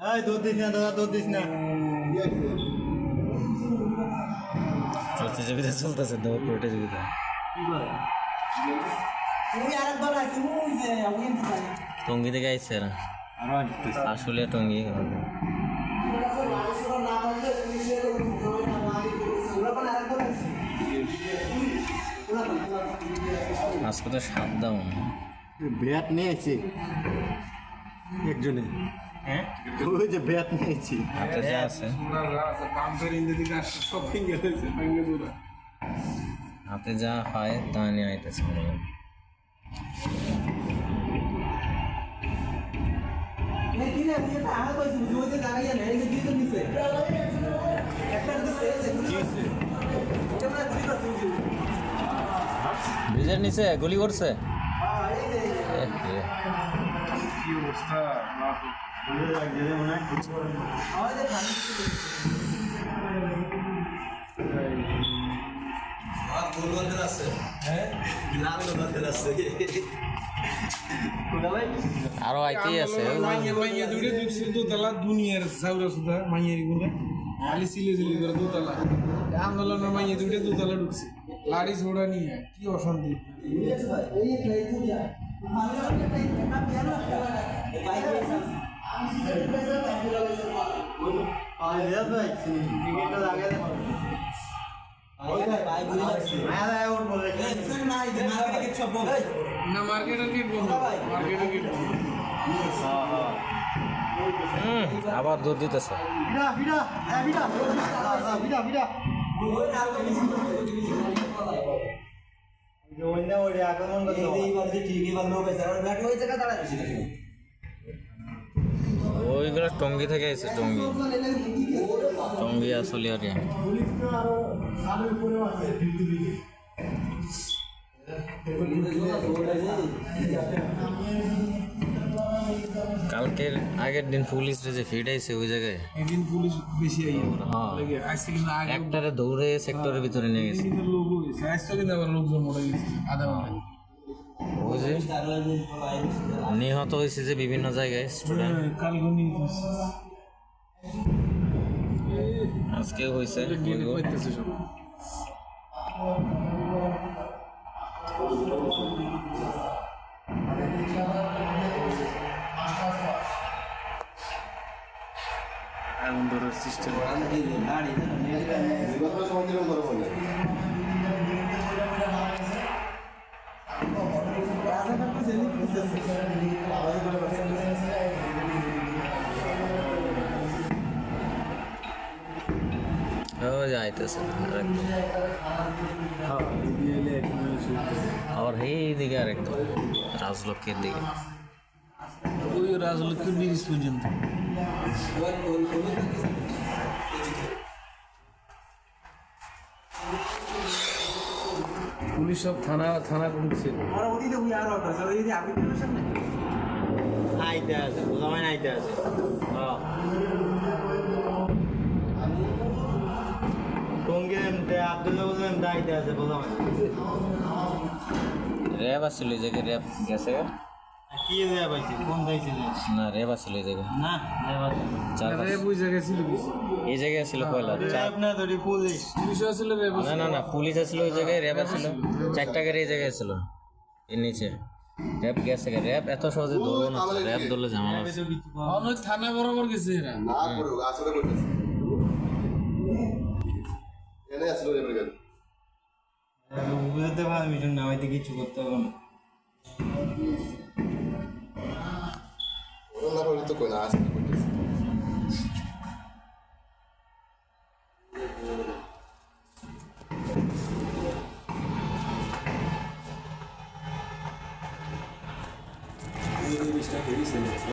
এই দুধ দিস না দাদা দুধ দিস না। প্রতিযোগিতা চলতেছে দৌড় প্রতিযোগিতা টঙ্গি থেকে আইসে আসলে টঙ্গি। আজকে তো সাত দাম ব্যাট নিয়েছি একজনে। হ্যাঁ ওই যে ব্যাট নিয়েছি। হাতে যা আছে। পাম্পের ইন্দিকে আসছে সব ভেঙে গেছে ভেঙে দূরে হাতে যা হয় তা নিয়ে আইতেছে ব্রিজের নিচে গুলি করছে? হ্যাঁ অবস্থা। আরও আইতেই আছে মাইয়ে মাইয়ে দুটো দুটো দোতলা দুনিয়ার সাউরা সুদা মাইয়েরগুলো খালি সিলে সিলে করে দোতলা। আন্দোলনের মাইয়ে দুটো দোতলা ঢুকছে। লাড়ি ছোড়া নিয়ে কি অশান্তি। না মার্কেটে কিছু বল না মার্কেটের গেট বন্ধ মার্কেটের গেট বন্ধ হুম, আবার দৌড় দিতেছে বিড়া ওইগুলো টঙ্গি থেকে এসে টঙ্গি টঙ্গি আসলে আর কালকের আগের দিন পুলিশ যে ফিট আইছে ওই জায়গায়। এদিন পুলিশ বেশি আই হ্যাঁ। আজকে কিন্তু আগে একটারে দৌড়ে সেক্টরের ভিতরে নিয়ে গেছে। লোক হয়েছে আজকে কিন্তু আবার লোকজন মরে গেছে আধা ঘণ্টা। ওই যে নিহত হয়েছে যে বিভিন্ন জায়গায় স্টুডেন্ট কালকে নিয়ে গেছে আজকে হয়েছে সব। আগুন ধরার সিস্টেম যাইতেছে আবার এই দিকে আরেকটা রাজলক্ষ্মীর দিকে। ওই রাজলক্ষ্মী ব্রিজ পর্যন্ত। পুলিশ সব থানা থানা ঢুকছে আর ওদিকে আর স্যার যে আগে সামনে আইতে আছে বোঝামাই আইতে আছে। হ্যাঁ টঙ্গি আব্দুল্লাহ আছে বোঝামাই র্যাব আসছিল এই র্যাব গেছে কি দেয়া পাইছি? কোন দাইছিল না র্যাব আসছিল এই জায়গায়। না চার রেব ছিল বেশি এই জায়গায় ছিল পয়লা চার। না ধরি পুলিশ। পুলিশ আসলে রেব না না না পুলিশ আসছিল ওই জায়গায় র্যাব আসছিল চারটা গাড়ি এই জায়গায় ছিল। এর নিচে। র্যাব গেছে র্যাব এত সহজে ধরবো না র্যাব ধরলে ঝামেলা অনেক থানা বরাবর গেছে এরা। না করুক আসলে করতেছে এনে আসলে রেবের গেল বুঝতে পারবি না হয়তো কিছু করতে হবে না। ওরা না করলে তো কই না আসলে করতেছে